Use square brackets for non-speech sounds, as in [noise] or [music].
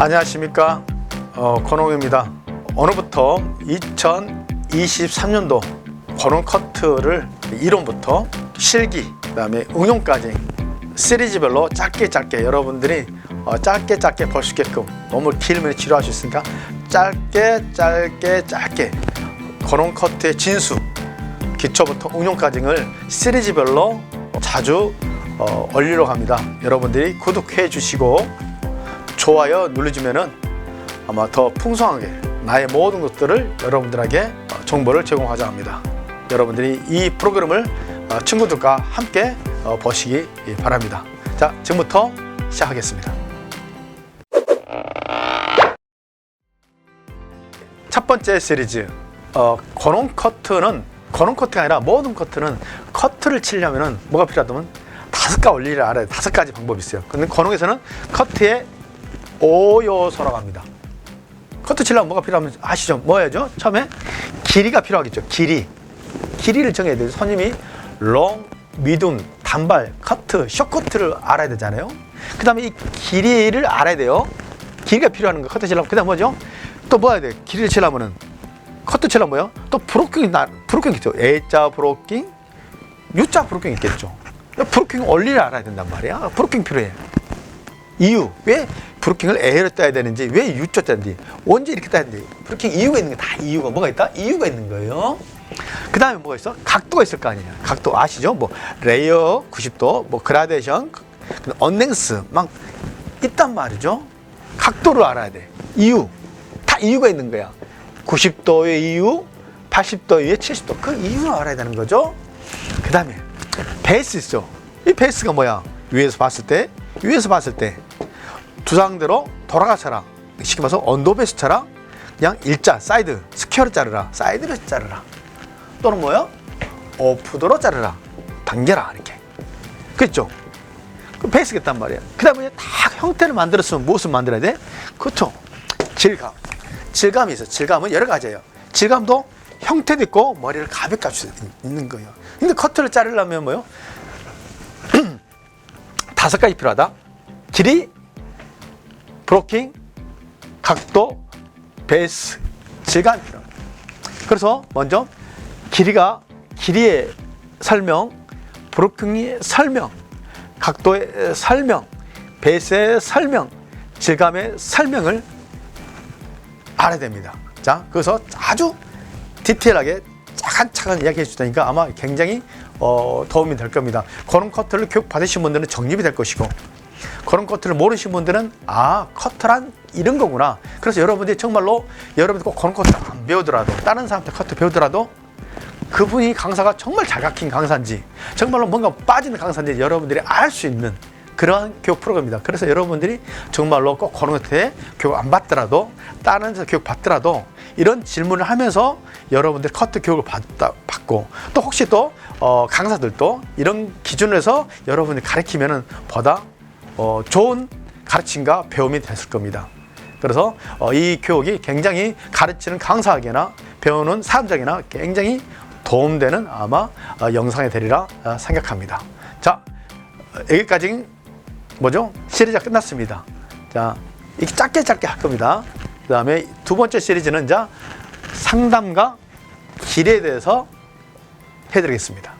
안녕하십니까? 어, 권홍입니다. 오늘부터 2023년도 권홍 커트를 이론부터 실기 그 다음에 응용까지 시리즈별로 짧게 짧게 여러분들이 어, 짧게 짧게 볼 수 있게끔 너무 길면 지루할 수 있으니까 짧게 짧게 짧게 권홍 커트의 진수 기초부터 응용까지를 시리즈별로 자주 어, 올리러 갑니다. 여러분들이 구독해 주시고 좋아요 눌러주면은 아마 더 풍성하게 나의 모든 것들을 여러분들에게 어, 정보를 제공하자 합니다. 여러분들이 이 프로그램을 어, 친구들과 함께 어, 보시기 바랍니다. 자, 지금부터 시작하겠습니다. 첫 번째 시리즈 어, 권원 커트는 권원 커트가 아니라 모든 커트는 커트를 치려면은 뭐가 필요하다면 다섯 가 원리를 알아야 돼. 다섯 가지 방법이 있어요. 근데 권원에서는 커트의 5요소라고 합니다. 커트 치려면 뭐가 필요하면 아시죠? 뭐야죠? 처음에 길이가 필요하겠죠. 길이. 길이를 정해야 돼요. 손님이 롱, 미둠, 단발, 커트, 숏커트를 알아야 되잖아요. 그 다음에 이 길이를 알아야 돼요. 길이가 필요한 거 커트 치려면. 그 다음 뭐죠? 또 뭐 해야 돼? 길이를 치려면은 커트 치려면 뭐요? 또 브로킹이 나, 브로킹 있죠. A자 브로킹, U자 브로킹 있겠죠. 브로킹 원리를 알아야 된단 말이야. 브로킹 필요해. 이유 왜 브로킹을 A로 따야 되는지 왜 U자 따는지 언제 이렇게 따야 되는지. 브로킹 이유가 있는 거다 이유가 뭐가 있다? 이유가 있는 거예요. 그 다음에 뭐가 있어? 각도가 있을 거 아니에요. 각도 아시죠? 뭐 레이어 90도 뭐 그라데이션 언랭스 막 있단 말이죠. 각도를 알아야 돼. 이유. 다 이유가 있는 거야. 90도의 이유 80도 이유 70도. 그 이유를 알아야 되는 거죠. 그 다음에 베이스 있죠. 이 베이스가 뭐야? 위에서 봤을 때 위에서 봤을 때 두상대로 돌아가처럼 쉽게 말해서 언더베스처럼 그냥 일자 사이드 스퀘어로 자르라. 사이드로 자르라. 또는 뭐요? 오프도로 자르라. 당겨라 이렇게. 그렇죠? 그 베이스겠단 말이야 그 다음에 다 형태를 만들었으면 무엇을 만들어야 돼? 그렇죠? 질감. 질감이 있어 질감은 여러 가지예요. 질감도 형태도 있고 머리를 가볍게 할 수 있는 거예요. 근데 커트를 자르려면 뭐요? [clears throat] 다섯 가지 필요하다. 길이, 브로킹, 각도, 베이스, 필요합니다. 그래서 먼저 길이가 길이의 설명, 브로킹의 설명, 각도의 설명, 베이스의 설명, 질감의 설명을 알아야 됩니다. 자, 그래서 아주 디테일하게 차근차근 이야기해 주다니까 아마 굉장히 어, 도움이 될 겁니다. 그런 커트를 교육 받으신 분들은 정립이 될 것이고 그런 커트를 모르신 분들은 아 커트란 이런 거구나. 그래서 여러분들이 정말로 여러분들 꼭 그런 커트 안 배우더라도 다른 사람한테 커트 배우더라도 그분이 강사가 정말 잘 가르친 강사인지 정말로 뭔가 빠지는 강사인지 여러분들이 알 수 있는 그러한 교육 프로그램입니다. 그래서 여러분들이 정말로 꼭 그런 것에 교육 안 받더라도 다른 데서 교육 받더라도 이런 질문을 하면서 여러분들 커트 교육을 받다, 받고 또 혹시 또 어, 강사들도 이런 기준에서 여러분이 가르치면은 보다 어, 좋은 가르침과 배움이 됐을 겁니다. 그래서 어, 이 교육이 굉장히 가르치는 강사에게나 배우는 사람들에게나 굉장히 도움되는 아마 어, 영상이 되리라 어, 생각합니다. 자, 어, 여기까지 뭐죠? 시리즈가 끝났습니다. 자, 이렇게 짧게 짧게 할 겁니다. 그 다음에 두 번째 시리즈는 자 상담과 길에 대해서 해드리겠습니다.